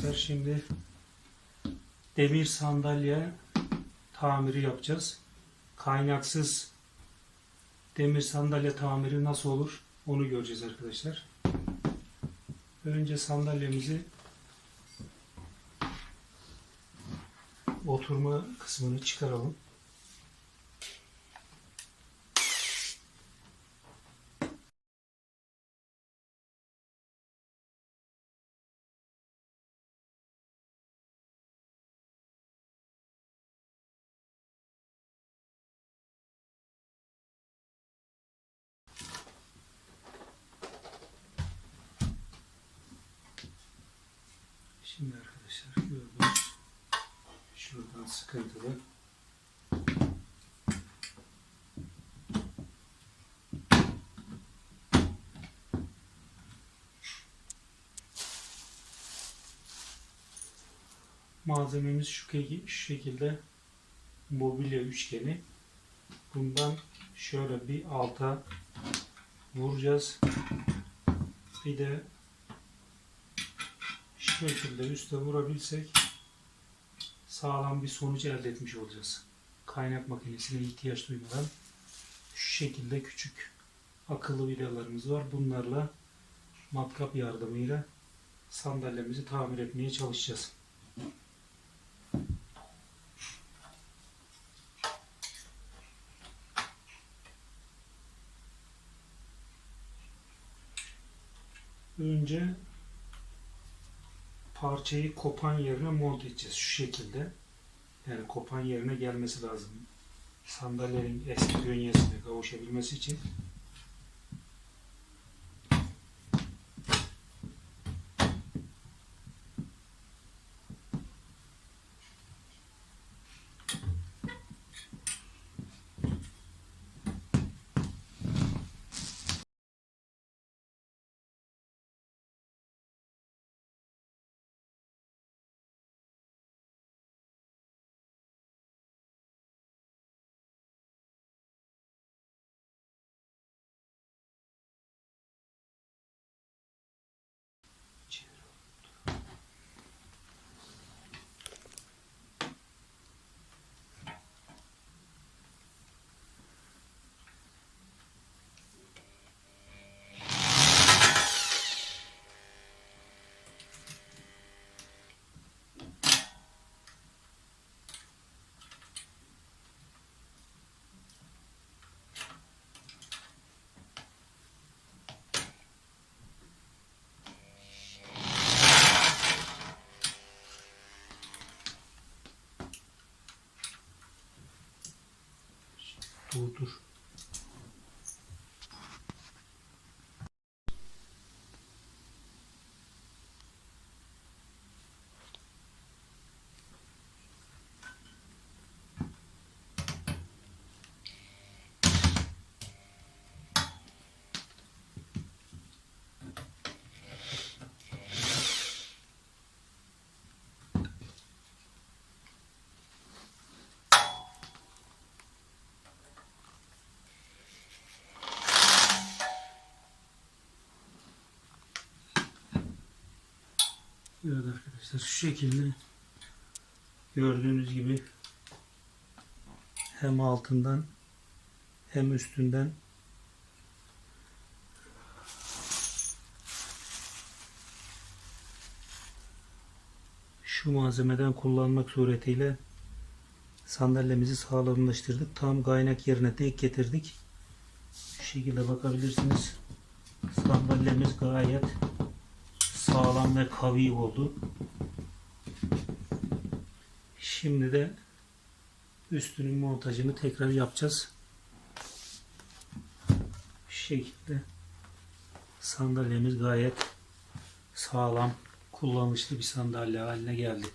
arkadaşlar şimdi demir sandalye tamiri yapacağız. Kaynaksız demir sandalye tamiri nasıl olur onu göreceğiz arkadaşlar. Önce sandalyemizi oturma kısmını çıkaralım. Şimdi arkadaşlar gördüğünüz şuradan sıkıntılı. Malzememiz şu, şekilde mobilya üçgeni. Bundan şöyle bir alta vuracağız. Bir de şekilde üste vurabilsek sağlam bir sonuç elde etmiş olacağız. Kaynak makinesine ihtiyaç duymadan şu şekilde küçük akıllı vidalarımız var. Bunlarla matkap yardımıyla sandalyemizi tamir etmeye çalışacağız. Önce parçayı kopan yerine monte edeceğiz. Şu şekilde. Yani kopan yerine gelmesi lazım. Sandalyenin eski bünyesine kavuşabilmesi için. frutos Evet arkadaşlar şu şekilde gördüğünüz gibi hem altından hem üstünden şu malzemeden kullanmak suretiyle sandalyemizi sağlamlaştırdık. Tam kaynak yerine denk getirdik. Şu şekilde bakabilirsiniz. Sandalyemiz gayet sağlam ve kavi oldu. Şimdi de üstünün montajını tekrar yapacağız. Şu şekilde sandalyemiz gayet sağlam, kullanışlı bir sandalye haline geldi.